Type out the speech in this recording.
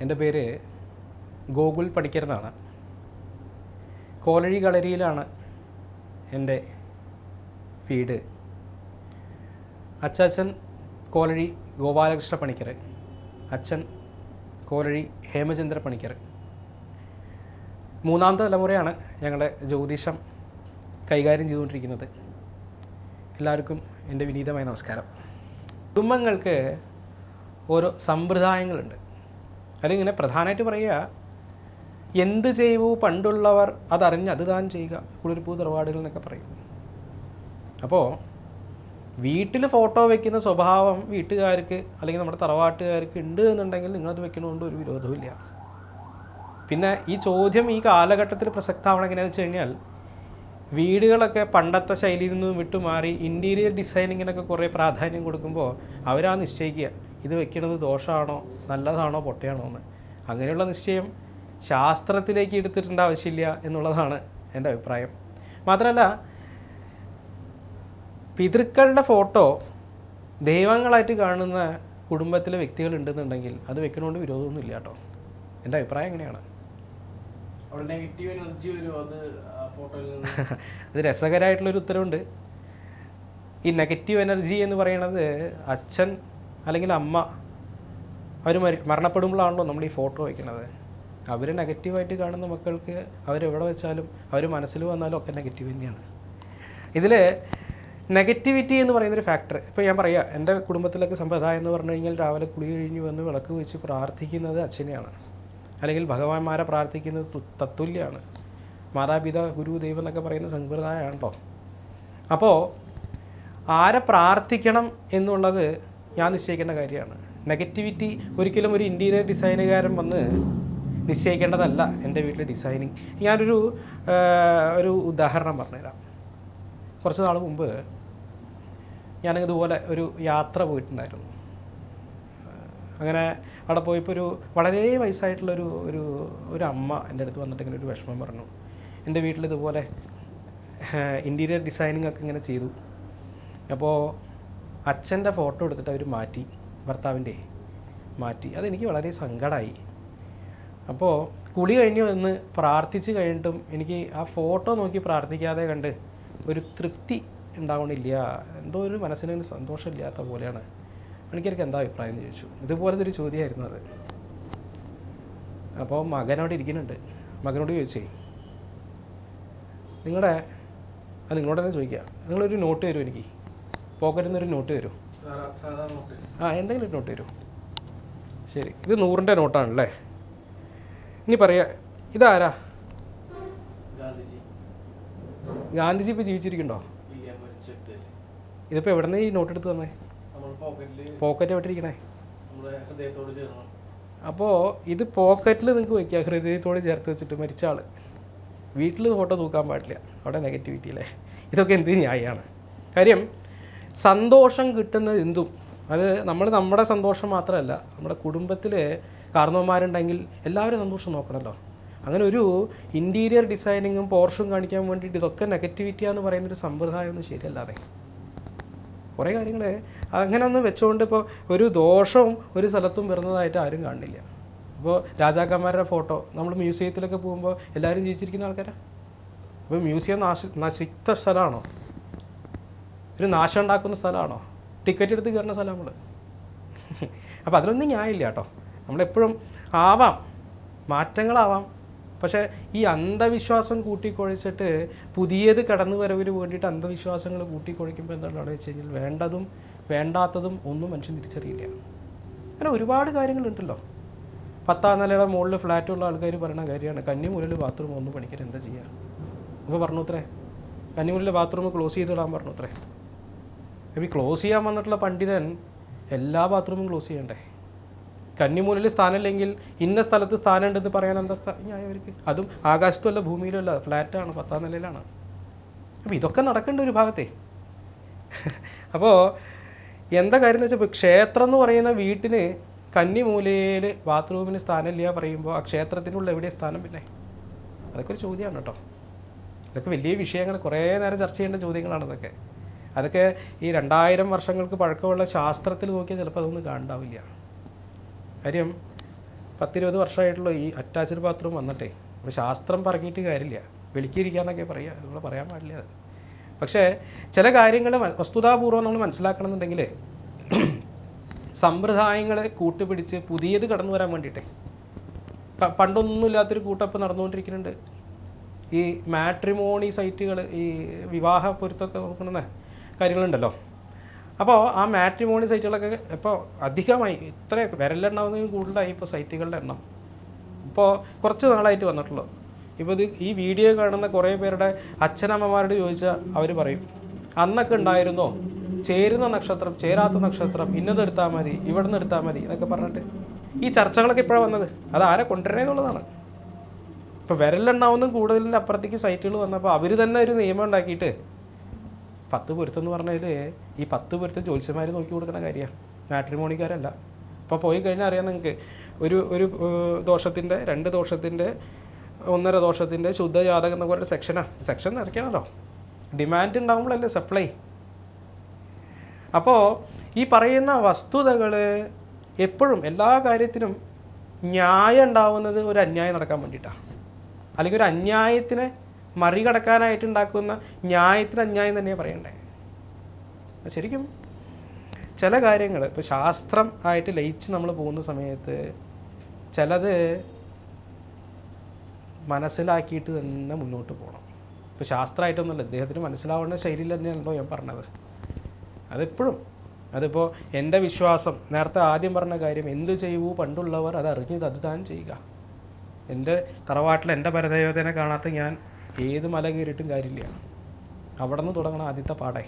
എന്റെ പേര് ഗോകുൽ എന്നാണ് കോലഴി കളരിയിലാണ് എന്റെ വീട്. അച്ചാച്ചൻ കോലഴി ഗോപാലകൃഷ്ണ പണിക്കർ അച്ഛൻ കോലഴി ഹേമചന്ദ്ര പണിക്കർ. മൂന്നാമത്തെ തലമുറയാണ് ഞങ്ങളുടെ ജ്യോതിഷം കൈകാര്യം ചെയ്തുകൊണ്ടിരിക്കുന്നത്. എല്ലാവർക്കും എന്റെ വിനീതമായ നമസ്കാരം. കുടുംബങ്ങൾക്ക് ഓരോ സമ്പ്രദായങ്ങളുണ്ട്. അല്ലെങ്കിൽ ഇങ്ങനെ പ്രധാനമായിട്ട് പറയുക എന്ത് ചെയ്യൂ പണ്ടുള്ളവർ അതറിഞ്ഞ് അത് താൻ ചെയ്യുക കുളിർപ്പൂ തറവാടുകൾ എന്നൊക്കെ പറയും. അപ്പോൾ വീട്ടിൽ ഫോട്ടോ വെക്കുന്ന സ്വഭാവം വീട്ടുകാർക്ക് അല്ലെങ്കിൽ നമ്മുടെ തറവാട്ടുകാർക്ക് ഉണ്ട് എന്നുണ്ടെങ്കിൽ നിങ്ങളത് വെക്കണതുകൊണ്ട് ഒരു വിരോധവുമില്ല. പിന്നെ ഈ ചോദ്യം ഈ കാലഘട്ടത്തിൽ പ്രസക്തമാവണം എങ്ങനെയാണെന്ന് വെച്ച് കഴിഞ്ഞാൽ വീടുകളൊക്കെ പണ്ടത്തെ ശൈലിയിൽ നിന്നും വിട്ടുമാറി ഇന്റീരിയർ ഡിസൈനിങ്ങിനൊക്കെ കുറേ പ്രാധാന്യം കൊടുക്കുമ്പോൾ അവരാ നിശ്ചയിക്കുക. ഇത് വെക്കുന്നത് ദോഷമാണോ നല്ലതാണോ? പൊട്ടയാണോ എന്ന്. അങ്ങനെയുള്ള നിശ്ചയം ശാസ്ത്രത്തിലേക്ക് എടുത്തിട്ടുണ്ട് ആവശ്യമില്ല എന്നുള്ളതാണ് എന്റെ അഭിപ്രായം. മാത്രമല്ല പിതൃക്കളുടെ ഫോട്ടോ ദൈവങ്ങളായിട്ട് കാണുന്ന കുടുംബത്തിലെ വ്യക്തികൾ ഉണ്ടെന്നുണ്ടെങ്കിൽ അത് വെക്കണോണ്ട് വിരോധമൊന്നും ഇല്ല കേട്ടോ. എന്റെ അഭിപ്രായം എങ്ങനെയാണ് അവിടെ നെഗറ്റീവ് എനർജി വരും അത് ഫോട്ടോയിൽ നിന്ന്? അത് രസകരമായിട്ടുള്ളൊരു ഉത്തരവുണ്ട്. ഈ നെഗറ്റീവ് എനർജി എന്ന് പറയുന്നത് അച്ഛൻ അല്ലെങ്കിൽ അമ്മ അവർ മരി മരണപ്പെടുമ്പോഴാണല്ലോ നമ്മൾ ഈ ഫോട്ടോ വയ്ക്കുന്നത്. അവർ നെഗറ്റീവായിട്ട് കാണുന്ന മക്കൾക്ക് അവരെവിടെ വെച്ചാലും അവർ മനസ്സിൽ വന്നാലും ഒക്കെ നെഗറ്റീവ് തന്നെയാണ്. ഇതിൽ നെഗറ്റിവിറ്റി എന്ന് പറയുന്നൊരു ഫാക്ടർ ഇപ്പോൾ ഞാൻ പറയാം എന്റെ കുടുംബത്തിലൊക്കെ സമ്പ്രദായം എന്ന് പറഞ്ഞു കഴിഞ്ഞാൽ രാവിലെ കുളി കഴിഞ്ഞ് വന്ന് വിളക്ക് വെച്ച് പ്രാർത്ഥിക്കുന്നത് അച്ഛനെയാണ്. അല്ലെങ്കിൽ ഭഗവാന്മാരെ പ്രാർത്ഥിക്കുന്നത് തത്തുല്യമാണ് മാതാപിതാ ഗുരു ദൈവം എന്നൊക്കെ പറയുന്ന സമ്പ്രദായമാണ് കേട്ടോ അപ്പോൾ ആരെ പ്രാർത്ഥിക്കണം എന്നുള്ളത് ഞാൻ നിശ്ചയിക്കേണ്ട കാര്യമാണ്. നെഗറ്റിവിറ്റി ഒരിക്കലും ഒരു ഇന്റീരിയർ ഡിസൈനുകാരൻ വന്ന് നിശ്ചയിക്കേണ്ടതല്ല എന്റെ വീട്ടിലെ ഡിസൈനിങ് ഞാനൊരു ഒരു ഉദാഹരണം പറഞ്ഞുതരാം. കുറച്ച് നാൾ മുമ്പ് ഞാനിതുപോലെ ഒരു യാത്ര പോയിട്ടുണ്ടായിരുന്നു. അങ്ങനെ അവിടെ പോയപ്പോൾ ഒരു വളരെ വയസ്സായിട്ടുള്ളൊരു ഒരു ഒരു അമ്മ എന്റെ അടുത്ത് വന്നിട്ട് ഇങ്ങനെ ഒരു വിഷമം പറഞ്ഞു. എന്റെ വീട്ടിൽ ഇതുപോലെ ഇന്റീരിയർ ഡിസൈനിങ് ഒക്കെ ഇങ്ങനെ ചെയ്തു. അപ്പോൾ അച്ഛന്റെ ഫോട്ടോ എടുത്തിട്ട് അവർ മാറ്റി ഭർത്താവിന്റെ മാറ്റി. അതെനിക്ക് വളരെ സങ്കടമായി അപ്പോൾ കുളി കഴിഞ്ഞ് വന്ന് പ്രാർത്ഥിച്ച് കഴിഞ്ഞിട്ടും എനിക്ക് ആ ഫോട്ടോ നോക്കി പ്രാർത്ഥിക്കാതെ കണ്ട് ഒരു തൃപ്തി ഉണ്ടാവണില്ല. എന്തോ ഒരു മനസ്സിന് സന്തോഷമില്ലാത്ത പോലെയാണ്. എനിക്കെനിക്ക് എന്താ അഭിപ്രായം ചോദിച്ചു. ഇതുപോലത്തെ ഒരു ചോദ്യമായിരുന്നു അത്. അപ്പോൾ മകനോട് ഇരിക്കുന്നുണ്ട്. മകനോട് ചോദിച്ചേ നിങ്ങളുടെ അത് നിങ്ങളോട് തന്നെ ചോദിക്കുക നിങ്ങളൊരു നോട്ട് തരുമോ എനിക്ക്? പോക്കറ്റിൽ നിന്നൊരു നോട്ട്. തരുമോ ആ എന്തെങ്കിലും ഒരു നോട്ട് തരുമോ ശരി ഇത് നൂറിന്റെ നോട്ടാണല്ലേ? ഇനി പറയാ ഇതാരാ? ഗാന്ധിജി. ഇപ്പോൾ ജീവിച്ചിരിക്കണ്ടോ ഇതിപ്പോൾ എവിടെ നിന്ന് ഈ നോട്ട് എടുത്ത് തന്നേ? പോക്കറ്റ് എവിടെയിരിക്കണേ അപ്പോൾ ഇത് പോക്കറ്റിൽ നിങ്ങൾക്ക് വയ്ക്കുക ഹൃദയത്തോട് ചേർത്ത് വെച്ചിട്ട് മരിച്ച ആൾ വീട്ടിൽ ഫോട്ടോ തൂക്കാൻ പാടില്ല അവിടെ നെഗറ്റിവിറ്റി അല്ലേ? ഇതൊക്കെ എന്ത് ന്യായമാണ് കാര്യം സന്തോഷം കിട്ടുന്നത് എന്തും. അത് നമ്മൾ നമ്മുടെ സന്തോഷം മാത്രമല്ല നമ്മുടെ കുടുംബത്തിൽ കാരണവന്മാരുണ്ടെങ്കിൽ എല്ലാവരും സന്തോഷം നോക്കണമല്ലോ അങ്ങനെ ഒരു ഇന്റീരിയർ ഡിസൈനിങ്ങും പോർഷും കാണിക്കാൻ വേണ്ടിയിട്ട് ഇതൊക്കെ നെഗറ്റിവിറ്റിയാന്ന് പറയുന്നൊരു സമ്പ്രദായമൊന്നും ശരിയല്ലാതെ കുറേ കാര്യങ്ങൾ അങ്ങനെ ഒന്നും വെച്ചുകൊണ്ട് ഇപ്പോൾ ഒരു ദോഷവും ഒരു സ്ഥലത്തും വരുന്നതായിട്ട് ആരും കാണില്ല. അപ്പോൾ രാജാക്കന്മാരുടെ ഫോട്ടോ നമ്മൾ മ്യൂസിയത്തിലൊക്കെ പോകുമ്പോൾ എല്ലാവരും ജീവിച്ചിരിക്കുന്ന ആൾക്കാരാണ് അപ്പോൾ മ്യൂസിയം നാശ നശിത്ത സ്ഥലമാണോ ഒരു നാശം ഉണ്ടാക്കുന്ന സ്ഥലമാണോ? ടിക്കറ്റ് എടുത്ത് കയറുന്ന സ്ഥലം നമ്മൾ അപ്പോൾ അതിലൊന്നും ന്യായമില്ല കേട്ടോ. നമ്മളെപ്പോഴും ആവാം. മാറ്റങ്ങളാവാം. പക്ഷേ ഈ അന്ധവിശ്വാസം കൂട്ടിക്കൊഴിച്ചിട്ട് പുതിയത് കടന്നു വരവിന് വേണ്ടിയിട്ട് അന്ധവിശ്വാസങ്ങൾ കൂട്ടിക്കൊഴിക്കുമ്പോൾ എന്താണ് വെച്ച് കഴിഞ്ഞാൽ വേണ്ടതും വേണ്ടാത്തതും ഒന്നും മനുഷ്യൻ തിരിച്ചറിയില്ല. അങ്ങനെ ഒരുപാട് കാര്യങ്ങളുണ്ടല്ലോ. പത്താം നിലയുടെ മുകളിൽ ഫ്ലാറ്റുള്ള ആൾക്കാർ പറയുന്ന കാര്യമാണ്. കന്നിമൂലിൽ ബാത്റൂം ഒന്നും പണിക്കാൻ എന്താ ചെയ്യുക അപ്പോൾ പറഞ്ഞു അത്രേ കന്നിമൂലിൽ ബാത്റൂം ക്ലോസ് ചെയ്തിടാൻ പറഞ്ഞു അത്രേ ഈ ക്ലോസ് ചെയ്യാൻ വന്നിട്ടുള്ള പണ്ഡിതൻ എല്ലാ ബാത്റൂമും ക്ലോസ് ചെയ്യണ്ടേ? കന്നിമൂലിൽ സ്ഥാനമില്ലെങ്കിൽ ഇന്ന സ്ഥലത്ത് സ്ഥാനമുണ്ടെന്ന് പറയാൻ എന്താ ന്യായം അവർക്ക് അതും ആകാശത്തുമല്ല അല്ല ഫ്ലാറ്റാണ് പത്താം നിലയിലാണ്. അപ്പോൾ ഇതൊക്കെ നടക്കേണ്ട ഒരു ഭാഗത്തെ. അപ്പോൾ എന്താ കാര്യം എന്ന് വെച്ചാൽ ക്ഷേത്രം എന്ന് പറയുന്ന വീട്ടിന് കന്നിമൂലയിൽ ബാത്റൂമിന് സ്ഥാനമില്ല പറയുമ്പോൾ ആ ക്ഷേത്രത്തിനുള്ള എവിടെ സ്ഥാനം പിന്നെ? അതൊക്കെ ഒരു ചോദ്യമാണ് കേട്ടോ. അതൊക്കെ വലിയ വിഷയങ്ങൾ കുറേ നേരം ചർച്ച ചെയ്യേണ്ട ചോദ്യങ്ങളാണ് ഇതൊക്കെ. അതൊക്കെ ഈ രണ്ടായിരം വർഷങ്ങൾക്ക് പഴക്കമുള്ള ശാസ്ത്രത്തിൽ നോക്കിയാൽ ചിലപ്പോൾ അതൊന്നും കാണണ്ടാവില്ല. കാര്യം പത്തിരുപത് വർഷമായിട്ടുള്ള ഈ അറ്റാച്ച്ഡ് ബാത്റൂം വന്നിട്ടേ അപ്പോൾ ശാസ്ത്രം പറഞ്ഞിട്ട് കാര്യമില്ല. വെളിക്കിരിക്കാന്നൊക്കെ പറയുക നമ്മൾ പറയാൻ പാടില്ല അത്. പക്ഷേ ചില കാര്യങ്ങൾ വസ്തുതാപൂർവം നമ്മൾ മനസ്സിലാക്കണമെന്നുണ്ടെങ്കിൽ സമ്പ്രദായങ്ങളെ കൂട്ടുപിടിച്ച് പുതിയത് കടന്നു വരാൻ വേണ്ടിയിട്ടേ. പണ്ടൊന്നുമില്ലാത്തൊരു കൂട്ടപ്പ് നടന്നുകൊണ്ടിരിക്കുന്നുണ്ട്. ഈ മാട്രിമോണി സൈറ്റുകൾ ഈ വിവാഹ പൊരുത്തമൊക്കെ നോക്കുന്ന കാര്യങ്ങളുണ്ടല്ലോ. അപ്പോൾ ആ മാട്രിമോണി സൈറ്റുകളൊക്കെ ഇപ്പോൾ അധികമായി ഇത്ര വിരലെണ്ണാവുന്നതിന് കൂടുതലായി ഇപ്പോൾ സൈറ്റുകളുടെ എണ്ണം. ഇപ്പോൾ കുറച്ച് നാളായിട്ട് വന്നിട്ടുള്ളൂ. ഇപ്പോൾ ഇത് ഈ വീഡിയോ കാണുന്ന കുറേ പേരുടെ അച്ഛനമ്മമാരോട് ചോദിച്ചാൽ അവർ പറയും അന്നൊക്കെ ഉണ്ടായിരുന്നോ? ചേരുന്ന നക്ഷത്രം ചേരാത്ത നക്ഷത്രം ഇന്നത് എടുത്താൽ മതി ഇവിടെ നിന്ന് എടുത്താൽ മതി എന്നൊക്കെ പറഞ്ഞിട്ട് ഈ ചർച്ചകളൊക്കെ ഇപ്പോഴാണ് വന്നത്. അത് ആരെ കൊണ്ടുവരണേന്നുള്ളതാണ് ഇപ്പോൾ വിരലെണ്ണാവുന്ന കൂടുതലിന്റെ അപ്പുറത്തേക്ക് സൈറ്റുകൾ വന്നപ്പോൾ അവർ തന്നെ ഒരു നിയമം ഉണ്ടാക്കിയിട്ട് പത്ത് പൊരുത്തം എന്ന് പറഞ്ഞാൽ ഈ പത്ത് പൊരുത്തം ജ്യോത്സ്യന്മാർ നോക്കി കൊടുക്കുന്ന കാര്യമാണ് മാട്രിമോണിക്കാരല്ല. അപ്പോൾ പോയി കഴിഞ്ഞാൽ അറിയാം നിങ്ങൾക്ക് ഒരു ഒരു ദോഷത്തിന്റെ രണ്ട് ദോഷത്തിന്റെ ഒന്നര ദോഷത്തിന്റെ ശുദ്ധ ജാതകം എന്നൊക്കെ പറഞ്ഞ സെക്ഷനാണ് സെക്ഷൻ നിറയ്ക്കണമല്ലോ ഡിമാൻഡ് ഉണ്ടാകുമ്പോഴല്ലേ സപ്ലൈ. അപ്പോൾ ഈ പറയുന്ന വസ്തുതകൾ എപ്പോഴും എല്ലാ കാര്യത്തിനും ന്യായം ഉണ്ടാവുന്നത് ഒരു അന്യായം നടക്കാൻ വേണ്ടിയിട്ടാണ് അല്ലെങ്കിൽ ഒരു അന്യായത്തിനെ മറികടക്കാനായിട്ട് ഉണ്ടാക്കുന്ന ന്യായത്തിന് അന്യായം തന്നെയാണ് പറയണ്ടേ? ശരിക്കും ചില കാര്യങ്ങൾ ഇപ്പോൾ ശാസ്ത്രം ആയിട്ട് ലയിച്ച് നമ്മൾ പോകുന്ന സമയത്ത് ചിലത് മനസ്സിലാക്കിയിട്ട് തന്നെ മുന്നോട്ട് പോകണം ഇപ്പോൾ ശാസ്ത്രമായിട്ടൊന്നുമല്ല ഇദ്ദേഹത്തിന് മനസ്സിലാവേണ്ട ശൈലിയിൽ തന്നെയാണല്ലോ ഞാൻ പറഞ്ഞത്. അതെപ്പോഴും അതിപ്പോൾ എന്റെ വിശ്വാസം നേരത്തെ ആദ്യം പറഞ്ഞ കാര്യം എന്ത് ചെയ്യൂ പണ്ടുള്ളവർ അത് അറിഞ്ഞത് അത് താൻ ചെയ്യുക. എന്റെ തറവാട്ടിൽ എന്റെ പരദേവതനെ കാണാത്ത ഞാൻ ഏത് മല കയറിയിട്ടും കാര്യമില്ല. അവിടെ നിന്ന് തുടങ്ങണം ആദ്യത്തെ പാടേ